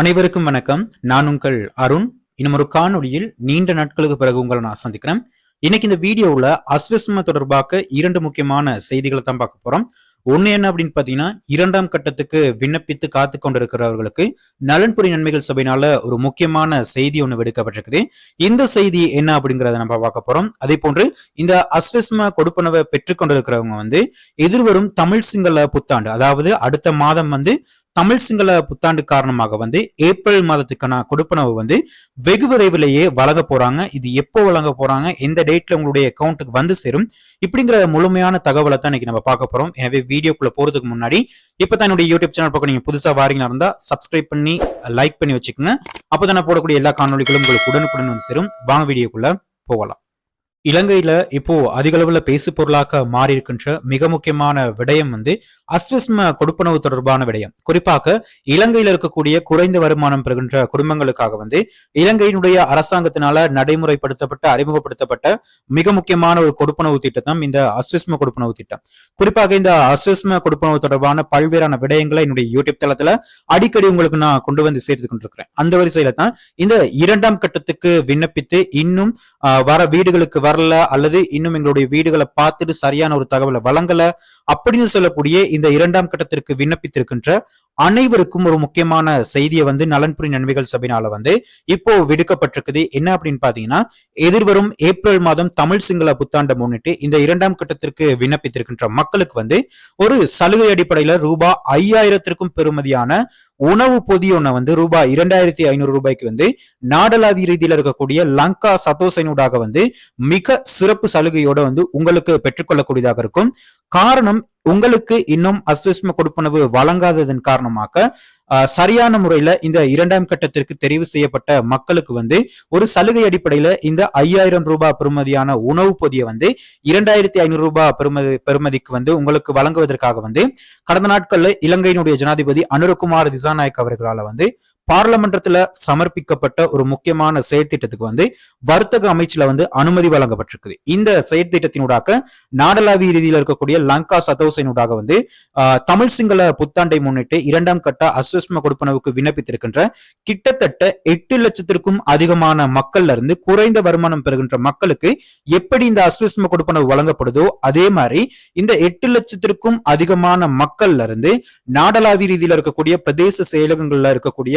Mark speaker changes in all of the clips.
Speaker 1: அனைவருக்கும் வணக்கம். நான் உங்கள் அருண். இன்னும் ஒரு காணொளியில் நீண்ட நாட்களுக்கு பிறகு உங்களை நான் சந்திக்கிறேன். இன்னைக்கு இந்த வீடியோவில் அஸ்விஸ்ம தொடர்பாக இரண்டு முக்கியமான செய்திகளை தான் பார்க்க போறோம். ஒண்ணு என்ன அப்படின்னு பார்த்தீங்கன்னா இரண்டாம் கட்டத்துக்கு விண்ணப்பித்து காத்து கொண்டிருக்கிறவர்களுக்கு நலன்புரி நன்மைகள் சபையினால ஒரு முக்கியமான செய்தி ஒன்று விடுக்கப்பட்டிருக்குது. இந்த செய்தி என்ன அப்படிங்கிறத நம்ம பார்க்க போறோம். அதே போன்று இந்த அஸ்விஸ்ம கொடுப்பனவை பெற்றுக்கொண்டிருக்கிறவங்க வந்து எதிர்வரும் தமிழ் சிங்கள புத்தாண்டு அதாவது அடுத்த மாதம் வந்து தமிழ் சிங்கள புத்தாண்டு காரணமாக வந்து ஏப்ரல் மாதத்துக்கான கொடுப்பனவு வந்து வெகு விரைவிலேயே வழங்க போறாங்க. இது எப்போ வழங்க போறாங்க? எந்த டேட்ல உங்களுடைய அக்கௌண்ட்டுக்கு வந்து சேரும்? இப்படிங்கிற முழுமையான தகவலை தான் இன்னைக்கு நம்ம பார்க்க போறோம். எனவே வீடியோக்குள்ள போறதுக்கு முன்னாடி இப்போ தான் என்னுடைய யூடியூப் சேனல் பக்கம் நீங்க புதுசா வாரீங்களா இருந்தா சப்ஸ்கிரைப் பண்ணி லைக் பண்ணி வச்சுக்கோங்க. அப்பதான் நான் போடக்கூடிய எல்லா காணொலிகளும் உங்களுக்கு உடனுக்குடன் வந்து சேரும். வாங்க வீடியோக்குள்ள போகலாம். இலங்கையில இப்போ அதிக அளவுல பேசு பொருளாக மாறி இருக்கின்ற மிக முக்கியமான விடயம் வந்து அஸ்வஸ்ம கொடுப்பனவு தொடர்பான விடயம். குறிப்பாக இலங்கையில இருக்கக்கூடிய குறைந்த வருமானம் பெறுகின்ற குடும்பங்களுக்காக வந்து இலங்கையினுடைய அரசாங்கத்தினால நடைமுறைப்படுத்தப்பட்ட அறிமுகப்படுத்தப்பட்ட மிக முக்கியமான ஒரு கொடுப்பனவு திட்டம் இந்த அஸ்வஸ்ம கொடுப்பனவு திட்டம். குறிப்பாக இந்த அஸ்வஸ்ம கொடுப்பனவு தொடர்பான பல்வேறான விடயங்களை என்னுடைய யூடியூப் தளத்துல அடிக்கடி உங்களுக்கு நான் கொண்டு வந்து சேர்த்து கொண்டிருக்கிறேன். அந்த வரிசையில தான் இந்த இரண்டாம் கட்டத்துக்கு விண்ணப்பித்து இன்னும் வர வீடுகளுக்கு வரல அல்லது இன்னும் எங்களுடைய வீடுகளை பார்த்துட்டு சரியான ஒரு தகவலை வழங்கல அப்படின்னு சொல்லக்கூடிய இந்த இரண்டாம் கட்டத்திற்கு விண்ணப்பித்திருக்கின்ற அனைவருக்கும் ஒரு முக்கியமான செய்தியை வந்து நலன்புரி நன்மைகள் சபையினால வந்து இப்போ விடுக்கப்பட்டிருக்குது. என்ன அப்படின்னு பாத்தீங்கன்னா எதிர்வரும் ஏப்ரல் மாதம் தமிழ் சிங்கள புத்தாண்டை முன்னிட்டு இந்த இரண்டாம் கட்டத்திற்கு விண்ணப்பித்திருக்கின்ற மக்களுக்கு வந்து ஒரு சலுகை அடிப்படையில ரூபாய் ஐயாயிரத்திற்கும் பெறுமதியான உணவு பொதியொன்ன வந்து ரூபாய் இரண்டாயிரத்தி ஐநூறு ரூபாய்க்கு வந்து நாடளாவிய ரீதியில் இருக்கக்கூடிய லங்கா சதோசைனூடாக வந்து மிக சிறப்பு சலுகையோட வந்து உங்களுக்கு பெற்றுக்கொள்ளக்கூடியதாக இருக்கும். காரணம் உங்களுக்கு இன்னும் அஸ்விஸ்ம கொடுப்பனவு வழங்காததன் காரணமாக சரியான முறையில இந்த இரண்டாம் கட்டத்திற்கு தெரிவு செய்யப்பட்ட மக்களுக்கு வந்து ஒரு சலுகை அடிப்படையில இந்த ஐயாயிரம் ரூபாய் பெறுமதியான உணவு பொதியை வந்து இரண்டாயிரத்தி ஐநூறு ரூபாய் பெறுமதி பெறுமதிக்கு வந்து உங்களுக்கு வழங்குவதற்காக வந்து கடந்த நாட்கள்ல இலங்கையினுடைய ஜனாதிபதி அனுரகுமார் திசாநாயக் அவர்களால வந்து பார்லமெண்டத்துல சமர்ப்பிக்கப்பட்ட ஒரு முக்கியமான செயற்திட்டத்துக்கு வந்து வர்த்தக அமைச்சுல வந்து அனுமதி வழங்கப்பட்டிருக்குது. இந்த செயற்திட்டத்தினூடாக நாடளாவிய ரீதியில் இருக்கக்கூடிய லங்கா சதோசைனூடாக வந்து தமிழ் சிங்கள புத்தாண்டை முன்னிட்டு இரண்டாம் கட்ட அஸ்வஸ்ம கொடுப்பனவுக்கு விண்ணப்பித்திருக்கின்ற கிட்டத்தட்ட எட்டு லட்சத்திற்கும் அதிகமான மக்கள்ல இருந்து குறைந்த வருமானம் பெறுகின்ற மக்களுக்கு எப்படி இந்த அஸ்வஸ்ம கொடுப்பனவு வழங்கப்படுதோ அதே மாதிரி இந்த எட்டு லட்சத்திற்கும் அதிகமான மக்கள்ல இருந்து நாடளாவிய ரீதியில் இருக்கக்கூடிய பிரதேச செயலகங்கள்ல இருக்கக்கூடிய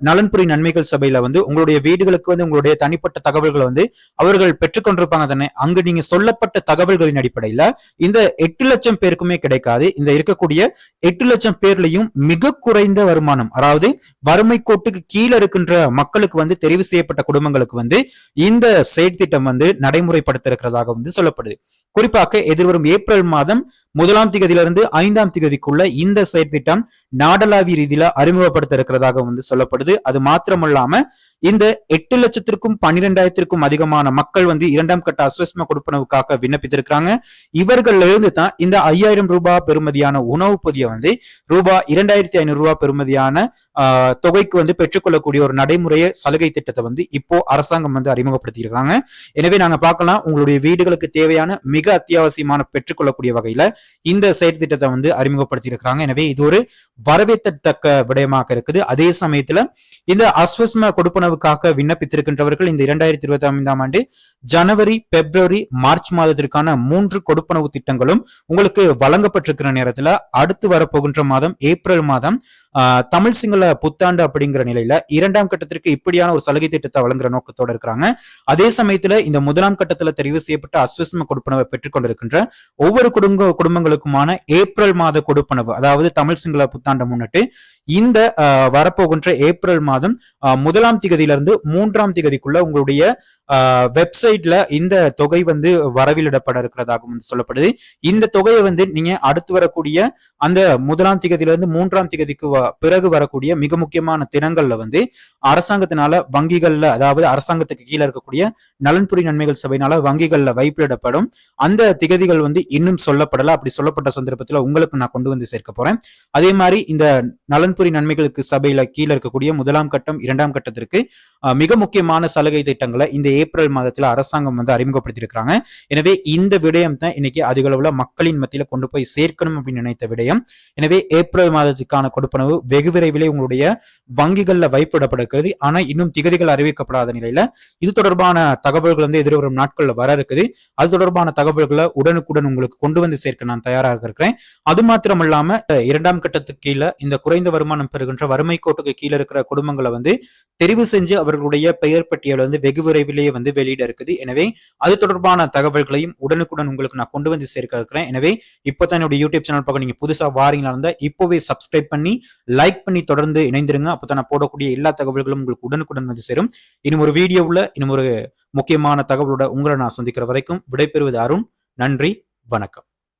Speaker 1: நலன்புரி நன்மைகள் சபையில வந்து உங்களுடைய வீடுகளுக்கு வந்து உங்களுடைய தனிப்பட்ட தகவல்களை வந்து அவர்கள் பெற்றுக்கொண்டிருப்பாங்க தானே. அங்கு நீங்க சொல்லப்பட்ட தகவல்களின் அடிப்படையில இந்த எட்டு லட்சம் பேருக்குமே கிடைக்காது. இந்த இருக்கக்கூடிய எட்டு லட்சம் பேர்லையும் மிக குறைந்த வருமானம் அதாவது வறுமை கோட்டுக்கு கீழே இருக்கின்ற மக்களுக்கு வந்து தெரிவு செய்யப்பட்ட குடும்பங்களுக்கு வந்து இந்த செயற்திட்டம் வந்து நடைமுறைப்படுத்த இருக்கிறதாக வந்து சொல்லப்படுது. குறிப்பாக எதிர்வரும் ஏப்ரல் மாதம் முதலாம் திகதியிலிருந்து ஐந்தாம் திகதிக்குள்ள இந்த செயற்திட்டம் நாடளாவிய ரீதியில அறிமுகப்படுத்த இருக்கிறதாக வந்து சொல்லப்படுது. அது மாத்திரமல்லாம இந்த எட்டு லட்சத்திற்கும் பன்னிரெண்டாயிரத்திற்கும் அதிகமான மக்கள் வந்து இரண்டாம் கட்ட அஸ்வஸ்ம கொடுப்பனவுக்காக விண்ணப்பித்திருக்கிறாங்க. இவர்கள் இருந்து தான் இந்த ஐயாயிரம் ரூபாய் பெறுமதியான உணவு பொதிய வந்து ரூபாய் இரண்டாயிரத்தி ஐநூறு ரூபாய் பெறுமதியான தொகைக்கு வந்து பெற்றுக்கொள்ளக்கூடிய ஒரு நடைமுறைய சலுகை திட்டத்தை வந்து இப்போ அரசாங்கம் வந்து அறிமுகப்படுத்தி இருக்காங்க எனவே நாங்க பார்க்கலாம் உங்களுடைய வீடுகளுக்கு தேவையான மிக அத்தியாவசியமான பெற்றுக்கொள்ளக்கூடிய வகையில இந்த செயற்திட்டத்தை வந்து அறிமுகப்படுத்தி இருக்கிறாங்க எனவே இது ஒரு வரவேற்கத்தக்க விடயமாக இருக்குது. அதே சமயத்துல இந்த அஸ்வஸ்ம கொடுப்பனவுக்காக விண்ணப்பித்திருக்கின்றவர்கள் இந்த இரண்டாயிரத்தி இருபத்தி ஐந்தாம் ஆண்டு ஜனவரி பிப்ரவரி மார்ச் மாதத்திற்கான மூன்று கொடுப்பனவு திட்டங்களும் உங்களுக்கு வழங்கப்பட்டிருக்கிற நேரத்துல அடுத்து வரப்போகின்ற மாதம் ஏப்ரல் மாதம் தமிழ் சிங்கள புத்தாண்டு அப்படிங்கிற நிலையில இரண்டாம் கட்டத்திற்கு இப்படியான ஒரு சலுகை திட்டத்தை வழங்குற நோக்கத்தோட இருக்கிறாங்க. அதே சமயத்துல இந்த முதலாம் கட்டத்துல தெரிவு செய்யப்பட்ட அஸ்வசம கொடுப்பனவை பெற்றுக்கொண்டிருக்கின்ற ஒவ்வொரு குடும்ப குடும்பங்களுக்குமான ஏப்ரல் மாத கொடுப்பனவு அதாவது தமிழ் சிங்கள புத்தாண்டை முன்னிட்டு இந்த வரப்போகின்ற ஏப்ரல் மாதம் முதலாம் திகதியிலிருந்து மூன்றாம் திகதிக்குள்ள உங்களுடைய வெப்சைட்ல இந்த தொகை வந்து வரவிலிடப்பட இருக்கிறதாகவும் சொல்லப்படுது. இந்த தொகையை வந்து நீங்க அடுத்து வரக்கூடிய அந்த முதலாம் திகதியிலிருந்து மூன்றாம் திகதிக்கு பிறகு வரக்கூடிய மிக முக்கியமான தினங்கள்ல வந்து அரசாங்கத்தினால வங்கிகள்ல அதாவது அரசாங்கத்துக்கு கீழே இருக்கக்கூடிய நலன்புரி நன்மைகள் சபையினால வங்கிகள்ல வைப்பிடப்படும். அந்த திகதிகள் வந்து இன்னும் சொல்லப்படல. அப்படி சொல்லப்பட்ட சந்தர்ப்பத்துல உங்களுக்கு நான் கொண்டு வந்து சேர்க்க போறேன். அதே மாதிரி இந்த நலன்புரி நன்மைகளுக்கு சபையில கீழே இருக்கக்கூடிய முதலாம் கட்டம் இரண்டாம் கட்டத்திற்கு மிக முக்கியமான சலுகை திட்டங்களை இந்த ஏப்ரல் மாதத்துல அரசாங்கம் வந்து அறிமுகப்படுத்தியிருக்கிறாங்க எனவே இந்த விடயம் தான் இன்னைக்கு அதிக அளவுல மக்களின் மத்தியில கொண்டு போய் சேர்க்கணும் அப்படின்னு நினைத்த விடயம். எனவே ஏப்ரல் மாதத்துக்கான கொடுப்பனவு பணவு வெகு விரைவிலே உங்களுடைய வங்கிகளில் வைப்பிடப்படுகிறது. ஆனா இன்னும் திகதிகள் அறிவிக்கப்படாத நிலையில இது தொடர்பான தகவல்கள் வந்து எதிர்வரும் நாட்கள்ல வர இருக்குது. அது தொடர்பான தகவல்களை உடனுக்குடன் உங்களுக்கு கொண்டு வந்து சேர்க்க நான் தயாராக இருக்கிறேன். அது மாத்திரம் இல்லாம இரண்டாம் கட்டத்துக்கு கீழே இந்த குறைந்த வருமானம் பெறுகின்ற வறுமை கோட்டுக்கு கீழே இருக்கிற குடும்பங்களை வந்து தெரிவு செஞ்சு அவர்களுடைய பெயர் பட்டியல் வந்து வெகு விரைவிலேயே வந்து வெளியிட இருக்குது. எனவே அது தொடர்பான தகவல்களையும் உடனுக்குடன் உங்களுக்கு நான் கொண்டு வந்து சேர்க்க இருக்கிறேன். எனவே இப்போதான் என்னுடைய யூடியூப் சேனல் பக்கம் நீங்க புதுசா வாரீங்களா இருந்தா இப்போவே சப்ஸ்கிரைப் பண்ணி லைக் பண்ணி தொடர்ந்து இணைந்திருங்க. அப்போ நான் போடக்கூடிய எல்லா தகவல்களும் உங்களுக்கு உடனுக்குடன் வந்து சேரும். இன்னும் ஒரு வீடியோவில் இன்னும் ஒரு முக்கியமான தகவலோட உங்களை நான் சந்திக்கிற வரைக்கும் விடைபெறுவது அருண். நன்றி வணக்கம்.